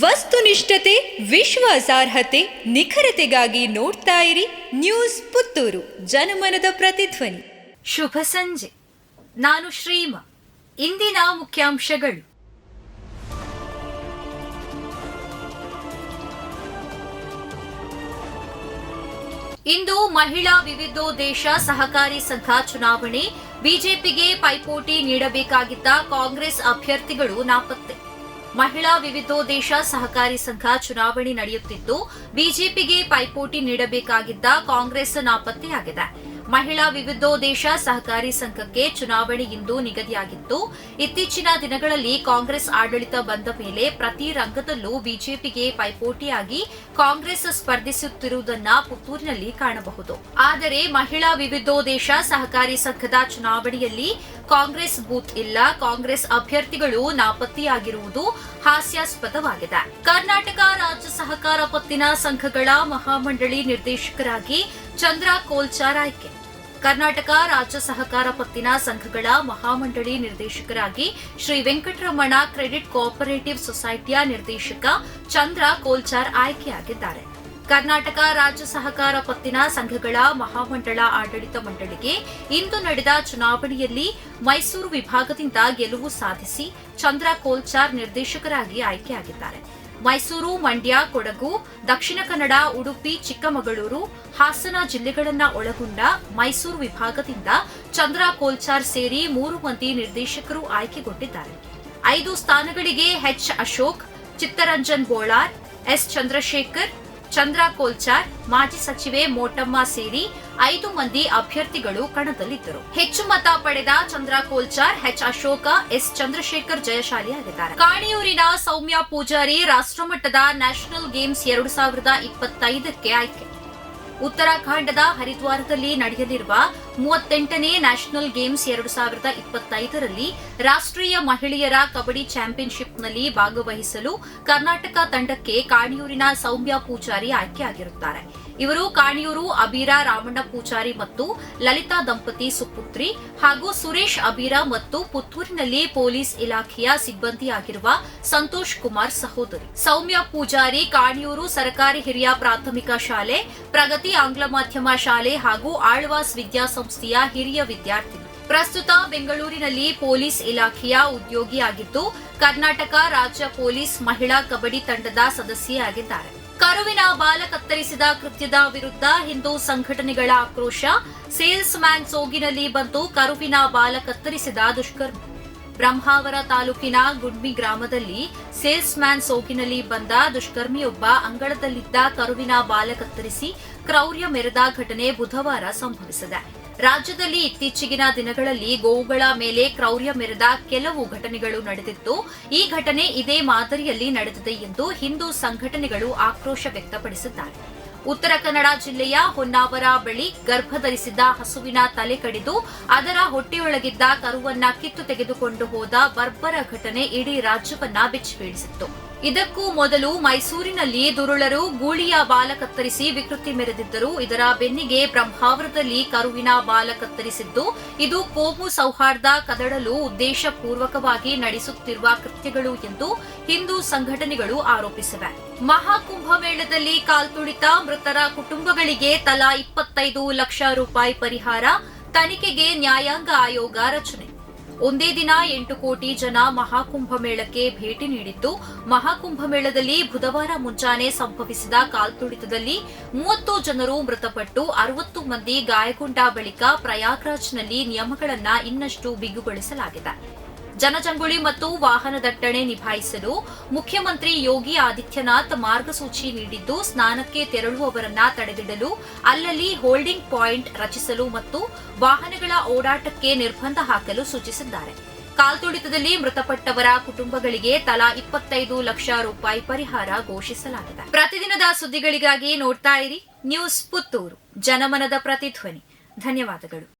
ವಸ್ತುನಿಷ್ಠತೆ, ವಿಶ್ವಾಸಾರ್ಹತೆ, ನಿಖರತೆಗಾಗಿ ನೋಡ್ತಾ ಇರಿ ನ್ಯೂಸ್ ಪುತ್ತೂರು, ಜನಮನದ ಪ್ರತಿಧ್ವನಿ. ಶುಭ ಸಂಜೆ. ನಾನು ಶ್ರೀಮ. ಇಂದಿನ ಮುಖ್ಯಾಂಶಗಳು. ಇಂದು ಮಹಿಳಾ ವಿವಿಧೋದ್ದೇಶ ಸಹಕಾರಿ ಸಂಘ ಚುನಾವಣೆ. ಬಿಜೆಪಿಗೆ ಪೈಪೋಟಿ ನೀಡಬೇಕಾಗಿದ್ದ ಕಾಂಗ್ರೆಸ್ ಅಭ್ಯರ್ಥಿಗಳು ನಾಪತ್ತೆ. ಮಹಿಳಾ ವಿವಿಧೋದ್ದೇಶ ಸಹಕಾರಿ ಸಂಘ ಚುನಾವಣೆ ನಡೆಯುತ್ತಿದ್ದು, ಬಿಜೆಪಿಗೆ ಪೈಪೋಟಿ ನೀಡಬೇಕಾಗಿದ್ದ ಕಾಂಗ್ರೆಸ್ ನಾಪತ್ತೆಯಾಗಿದೆ. ಮಹಿಳಾ ವಿವಿಧೋದ್ದೇಶ ಸಹಕಾರಿ ಸಂಘಕ್ಕೆ ಚುನಾವಣೆ ಇಂದು ನಿಗದಿಯಾಗಿತ್ತು. ಇತ್ತೀಚಿನ ದಿನಗಳಲ್ಲಿ ಕಾಂಗ್ರೆಸ್ ಆಡಳಿತ ಬಂದ ಮೇಲೆ ಪ್ರತಿ ರಂಗದಲ್ಲೂ ಬಿಜೆಪಿಗೆ ಪೈಪೋಟಿಯಾಗಿ ಕಾಂಗ್ರೆಸ್ ಸ್ಪರ್ಧಿಸುತ್ತಿರುವುದನ್ನ ಪುತ್ತೂರಿನಲ್ಲಿ ಕಾಣಬಹುದು. ಆದರೆ ಮಹಿಳಾ ವಿವಿಧೋದ್ದೇಶ ಸಹಕಾರಿ ಸಂಘದ ಚುನಾವಣೆಯಲ್ಲಿ ಕಾಂಗ್ರೆಸ್ ಬೂತ್ ಇಲ್ಲ. ಕಾಂಗ್ರೆಸ್ ಅಭ್ಯರ್ಥಿಗಳು ನಾಪತ್ತೆಯಾಗಿರುವುದು ಹಾಸ್ಯಾಸ್ಪದವಾಗಿದೆ. ಕರ್ನಾಟಕ ರಾಜ್ಯ ಸಹಕಾರ ಪತ್ತಿನ ಸಂಘಗಳ ಮಹಾಮಂಡಳಿ ನಿರ್ದೇಶಕರಾಗಿ ಚಂದ್ರ ಕೋಲ್ಚಾರ್ ಆಯ್ಕೆ. ಕರ್ನಾಟಕ ರಾಜ್ಯ ಸಹಕಾರ ಪತ್ತಿನ ಸಂಘಗಳ ಮಹಾಮಂಡಳಿ ನಿರ್ದೇಶಕರಾಗಿ ಶ್ರೀ ವೆಂಕಟರಮಣ ಕ್ರೆಡಿಟ್ ಕೋಆಪರೇಟಿವ್ ಸೊಸೈಟಿಯ ನಿರ್ದೇಶಕ ಚಂದ್ರ ಕೋಲ್ಚಾರ್ ಆಯ್ಕೆಯಾಗಿದ್ದಾರೆ. ಕರ್ನಾಟಕ ರಾಜ್ಯ ಸಹಕಾರ ಪತ್ತಿನ ಸಂಘಗಳ ಮಹಾಮಂಡಳ ಆಡಳಿತ ಮಂಡಳಿಗೆ ಇಂದು ನಡೆದ ಚುನಾವಣೆಯಲ್ಲಿ ಮೈಸೂರು ವಿಭಾಗದಿಂದ ಗೆಲುವು ಸಾಧಿಸಿ ಚಂದ್ರ ಕೋಲ್ಚಾರ್ ನಿರ್ದೇಶಕರಾಗಿ ಆಯ್ಕೆಯಾಗಿದ್ದಾರೆ. ಮೈಸೂರು, ಮಂಡ್ಯ, ಕೊಡಗು, ದಕ್ಷಿಣ ಕನ್ನಡ, ಉಡುಪಿ, ಚಿಕ್ಕಮಗಳೂರು, ಹಾಸನ ಜಿಲ್ಲೆಗಳನ್ನ ಒಳಗೊಂಡ ಮೈಸೂರು ವಿಭಾಗದಿಂದ ಚಂದ್ರ ಕೋಲ್ಚಾರ್ ಸೇರಿ ಮೂರು ಮಂದಿ ನಿರ್ದೇಶಕರು ಆಯ್ಕೆಗೊಂಡಿದ್ದಾರೆ. ಐದು ಸ್ಥಾನಗಳಿಗೆ ಎಚ್ ಅಶೋಕ್, ಚಿತ್ತರಂಜನ್ ಬೋಳಾರ್, ಎಸ್ ಚಂದ್ರಶೇಖರ್ ಚಂದ್ರ ಕೋಲ್ಚಾರ್ ಮಾಜಿ ಸಚಿವೆ ಮೋಟಮ್ಮ ಸೇರಿ ಐದು ಮಂದಿ ಅಭ್ಯರ್ಥಿಗಳು ಕಣದಲ್ಲಿದ್ದರು. ಹೆಚ್ಚು ಮತ ಪಡೆದ ಚಂದ್ರ ಕೋಲ್ಚಾರ್ ಎಚ್ ಅಶೋಕ, ಎಸ್ ಚಂದ್ರಶೇಖರ್ ಜಯಶಾಲಿಯಾಗಿದ್ದಾರೆ. ಕಾಣಿಯೂರಿನ ಸೌಮ್ಯ ಪೂಜಾರಿ ರಾಷ್ಟ್ರಮಟ್ಟದ ನ್ಯಾಷನಲ್ ಗೇಮ್ಸ್ ಎರಡು ಸಾವಿರದ ಇಪ್ಪತ್ತೈದಕ್ಕೆ ಆಯ್ಕೆ. ಉತ್ತರಾಖಂಡದ ಹರಿದ್ವಾರದಲ್ಲಿ ನಡೆಯಲಿರುವ ಮೂವತ್ತೆಂಟನೇ ನ್ಯಾಷನಲ್ ಗೇಮ್ಸ್ ಎರಡು ಸಾವಿರದ ಇಪ್ಪತ್ತೈದರಲ್ಲಿ ರಾಷ್ಟ್ರೀಯ ಮಹಿಳೆಯರ ಕಬಡ್ಡಿ ಚಾಂಪಿಯನ್ಶಿಪ್ನಲ್ಲಿ ಭಾಗವಹಿಸಲು ಕರ್ನಾಟಕ ತಂಡಕ್ಕೆ ಕಾಣಿಯೂರಿನ ಸೌಮ್ಯ ಪೂಜಾರಿ ಆಯ್ಕೆಯಾಗಿರುತ್ತಾರೆ. ಇವರು ಕಾಣಿಯೂರು ಅಬೀರಾ ರಾಮಣ್ಣ ಪೂಜಾರಿ ಮತ್ತು ಲಲಿತಾ ದಂಪತಿ ಸುಪುತ್ರಿ ಹಾಗೂ ಸುರೇಶ್ ಅಬೀರಾ ಮತ್ತು ಪುತ್ತೂರಿನಲ್ಲಿ ಪೊಲೀಸ್ ಇಲಾಖೆಯ ಸಿಬ್ಬಂದಿಯಾಗಿರುವ ಸಂತೋಷ್ ಕುಮಾರ್ ಸಹೋದರಿ. ಸೌಮ್ಯ ಪೂಜಾರಿ ಕಾಣಿಯೂರು ಸರ್ಕಾರಿ ಹಿರಿಯ ಪ್ರಾಥಮಿಕ ಶಾಲೆ ಪ್ರಗತಿ ಆಂಗ್ಲ ಮಾಧ್ಯಮ ಶಾಲೆ ಹಾಗೂ ಆಳ್ವಾಸ್ ವಿದ್ಯಾಸಂಸ್ಥೆಯ ಹಿರಿಯ ವಿದ್ಯಾರ್ಥಿ ಪ್ರಸ್ತುತ ಬೆಂಗಳೂರಿನಲ್ಲಿ ಪೊಲೀಸ್ ಇಲಾಖೆಯ ಉದ್ಯೋಗಿಯಾಗಿದ್ದು, ಕರ್ನಾಟಕ ರಾಜ್ಯ ಪೊಲೀಸ್ ಮಹಿಳಾ ಕಬಡ್ಡಿ ತಂಡದ ಸದಸ್ಯೆಯಾಗಿದ್ದಾರೆ. ಕರುವಿನ ಬಾಲ ಕತ್ತರಿಸಿದ ಕೃತ್ಯದ ವಿರುದ್ಧ ಹಿಂದೂ ಸಂಘಟನೆಗಳ ಆಕ್ರೋಶ, ಸೇಲ್ಸ್ ಮ್ಯಾನ್ ಸೋಗಿನಲ್ಲಿ ಬಂದು ಕರುವಿನ ಬಾಲ ಕತ್ತರಿಸಿದ ದುಷ್ಕರ್ಮ. ಬ್ರಹ್ಮಾವರ ತಾಲೂಕಿನ ಗುಡ್ಮಿ ಗ್ರಾಮದಲ್ಲಿ ಸೇಲ್ಸ್ ಮ್ಯಾನ್ ಸೋಗಿನಲ್ಲಿ ಬಂದ ದುಷ್ಕರ್ಮಿಯೊಬ್ಬ ಅಂಗಳದಲ್ಲಿದ್ದ ಕರುವಿನ ಬಾಲ ಕತ್ತರಿಸಿ ಕ್ರೌರ್ಯ ಮೆರೆದ ಘಟನೆ ಬುಧವಾರ ಸಂಭವಿಸಿದೆ. ರಾಜ್ಯದಲ್ಲಿ ಇತ್ತೀಚೆಗಿನ ದಿನಗಳಲ್ಲಿ ಗೋವುಗಳ ಮೇಲೆ ಕ್ರೌರ್ಯ ಮೆರೆದ ಕೆಲವು ಘಟನೆಗಳು ನಡೆದಿತ್ತು ಈ ಘಟನೆ ಇದೇ ಮಾದರಿಯಲ್ಲಿ ನಡೆದಿದೆ ಎಂದು ಹಿಂದೂ ಸಂಘಟನೆಗಳು ಆಕ್ರೋಶ ವ್ಯಕ್ತಪಡಿಸಿದ್ದಾರೆ. ಉತ್ತರ ಕನ್ನಡ ಜಿಲ್ಲೆಯ ಹೊನ್ನಾವರ ಬಳಿ ಗರ್ಭಧರಿಸಿದ್ದ ಹಸುವಿನ ತಲೆ ಕಡಿದು ಅದರ ಹೊಟ್ಟೆಯೊಳಗಿದ್ದ ಕರುವನ್ನ ಕಿತ್ತು ತೆಗೆದುಕೊಂಡು ಹೋದ ಬರ್ಬರ ಘಟನೆ ಇಡೀ ರಾಜ್ಯವನ್ನ ಬೆಚ್ಚಿಬೀಳಿಸಿತ್ತು. ಇದಕ್ಕೂ ಮೊದಲು ಮೈಸೂರಿನಲ್ಲಿ ದುರುಳರು ಗೂಳಿಯ ಬಾಲ ಕತ್ತರಿಸಿ ವಿಕೃತಿ ಮೆರೆದಿದ್ದರು. ಇದರ ಬೆನ್ನಿಗೆ ಬ್ರಹ್ಮಾವರದಲ್ಲಿ ಕರುವಿನ ಬಾಲ ಕತ್ತರಿಸಿದ್ದು, ಇದು ಕೋಮು ಸೌಹಾರ್ದ ಕದಡಲು ಉದ್ದೇಶಪೂರ್ವಕವಾಗಿ ನಡೆಸುತ್ತಿರುವ ಕೃತ್ಯಗಳು ಎಂದು ಹಿಂದೂ ಸಂಘಟನೆಗಳು ಆರೋಪಿಸಿವೆ. ಮಹಾಕುಂಭಮೇಳದಲ್ಲಿ ಕಾಲ್ತುಳಿತ ಮೃತರ ಕುಟುಂಬಗಳಿಗೆ ತಲಾ ಇಪ್ಪತ್ತೈದು ಲಕ್ಷ ರೂಪಾಯಿ ಪರಿಹಾರ, ತನಿಖೆಗೆ ನ್ಯಾಯಾಂಗ ಆಯೋಗ ರಚನೆ. ಒಂದೇ ದಿನ ಎಂಟು ಕೋಟಿ ಜನ ಮಹಾಕುಂಭ ಮೇಳಕ್ಕೆ ಭೇಟಿ ನೀಡಿದ್ದು ಮಹಾಕುಂಭಮೇಳದಲ್ಲಿ ಬುಧವಾರ ಮುಂಜಾನೆ ಸಂಭವಿಸಿದ ಕಾಲ್ತುಳಿತದಲ್ಲಿ ಮೂವತ್ತು ಜನರು ಮೃತಪಟ್ಟು ಅರವತ್ತು ಮಂದಿ ಗಾಯಗೊಂಡ ಬಳಿಕ ಪ್ರಯಾಗ್ರಾಜ್ನಲ್ಲಿ ನಿಯಮಗಳನ್ನು ಇನ್ನಷ್ಟು ಬಿಗುಗೊಳಿಸಲಾಗಿದೆ. ಜನಜಂಗುಳಿ ಮತ್ತು ವಾಹನ ದಟ್ಟಣೆ ನಿಭಾಯಿಸಲು ಮುಖ್ಯಮಂತ್ರಿ ಯೋಗಿ ಆದಿತ್ಯನಾಥ್ ಮಾರ್ಗಸೂಚಿ ನೀಡಿದ್ದು, ಸ್ನಾನಕ್ಕೆ ತೆರಳುವವರನ್ನ ತಡೆದಿಡಲು ಅಲ್ಲಲ್ಲಿ ಹೋಲ್ಡಿಂಗ್ ಪಾಯಿಂಟ್ ರಚಿಸಲು ಮತ್ತು ವಾಹನಗಳ ಓಡಾಟಕ್ಕೆ ನಿರ್ಬಂಧ ಹಾಕಲು ಸೂಚಿಸಿದ್ದಾರೆ. ಕಾಲ್ತುಳಿತದಲ್ಲಿ ಮೃತಪಟ್ಟವರ ಕುಟುಂಬಗಳಿಗೆ ತಲಾ ಇಪ್ಪತ್ತೈದು ಲಕ್ಷ ರೂಪಾಯಿ ಪರಿಹಾರ ಘೋಷಿಸಲಾಗಿದೆ. ಪ್ರತಿದಿನದ ಸುದ್ದಿಗಳಿಗಾಗಿ ನೋಡ್ತಾ ಇರಿ. ನ್ಯೂಸ್ ಪುತ್ತೂರು. ಜನಮನದ ಪ್ರತಿಧ್ವನಿ. ಧನ್ಯವಾದಗಳು.